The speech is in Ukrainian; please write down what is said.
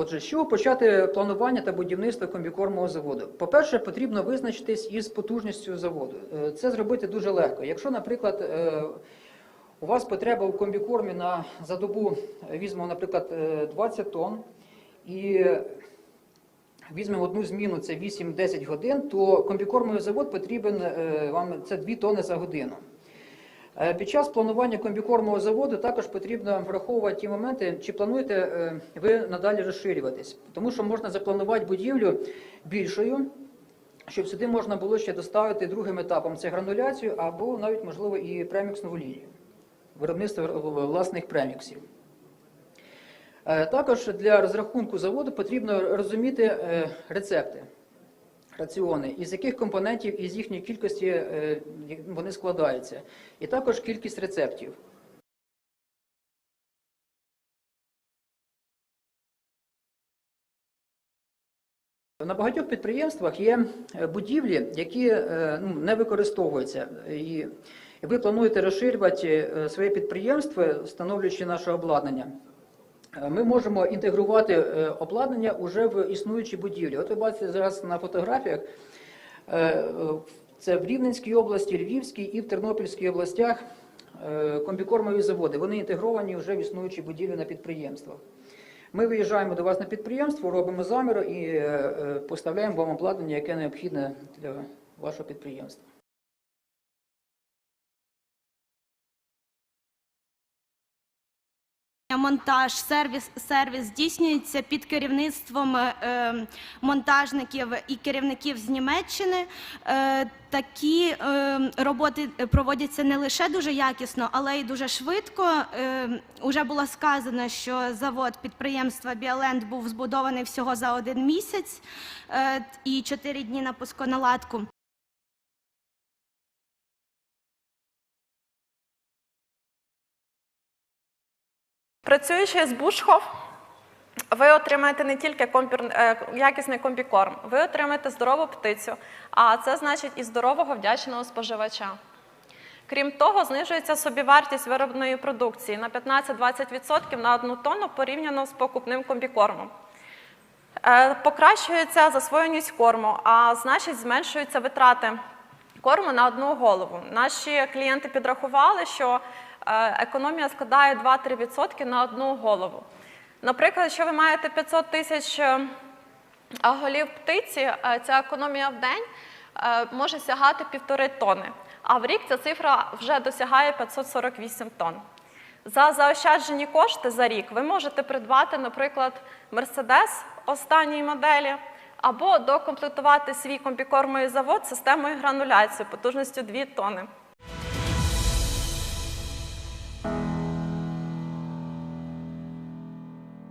Отже, з чого почати планування та будівництво комбікормового заводу? По-перше, потрібно визначитись із потужністю заводу. Е, Це зробити дуже легко. Якщо, наприклад, е, у вас потреба в комбікормі на за добу, е, візьмемо, наприклад, е, 20 тонн, і візьмемо одну зміну, це 8-10 годин, то комбікормовий завод потрібен е, вам це 2 тонни за годину. Е, Під час планування комбікормового заводу також потрібно враховувати ті моменти, чи плануєте е, ви надалі розширюватись, тому що можна запланувати будівлю більшою, щоб сюди можна було ще доставити другим етапом це грануляцію або навіть можливо і преміксну лінію, виробництво власних преміксів. Е, Також для розрахунку заводу потрібно розуміти рецепти, раціони, із яких компонентів і з їхньої кількості е, вони складаються, і також кількість рецептів. На багатьох підприємствах є е, будівлі, які е, ну, не використовуються. І ви плануєте розширювати своє підприємство, встановлюючи наше обладнання. Е, Ми можемо інтегрувати е, обладнання уже в існуючі будівлі. От ви бачите зараз на фотографіях. е, Це в Рівненській області, Львівській і в Тернопільській областях комбікормові заводи. Вони інтегровані вже в існуючі будівлі на підприємствах. Ми виїжджаємо до вас на підприємство, робимо замір і поставляємо вам обладнання, яке необхідне для вашого підприємства. Монтаж, сервіс, сервіс здійснюється під керівництвом е, монтажників і керівників з Німеччини. Е, такі е, роботи проводяться не лише дуже якісно, але й дуже швидко. Е, уже було сказано, що завод підприємства Біаленд був збудований всього за один місяць е, і чотири дні на пусконаладку. Працюючи з Бушхов, ви отримаєте не тільки компір... е, якісний комбікорм, ви отримаєте здорову птицю, а це значить і здорового вдячного споживача. Крім того, знижується собівартість виробної продукції на 15-20% на одну тонну порівняно з покупним комбікормом. Е, Покращується засвоєність корму, а значить зменшуються витрати корму на одну голову. Наші клієнти підрахували, що економія складає 2-3% на одну голову. Наприклад, якщо ви маєте 500 тисяч е, голів птиці, е, ця економія в день е, може сягати півтори тонни, а в рік ця цифра вже досягає 548 тонн. За заощаджені кошти за рік ви можете придбати, наприклад, Мерседес останньої моделі, або докомплектувати свій комбікормовий завод системою грануляції потужністю 2 тонни.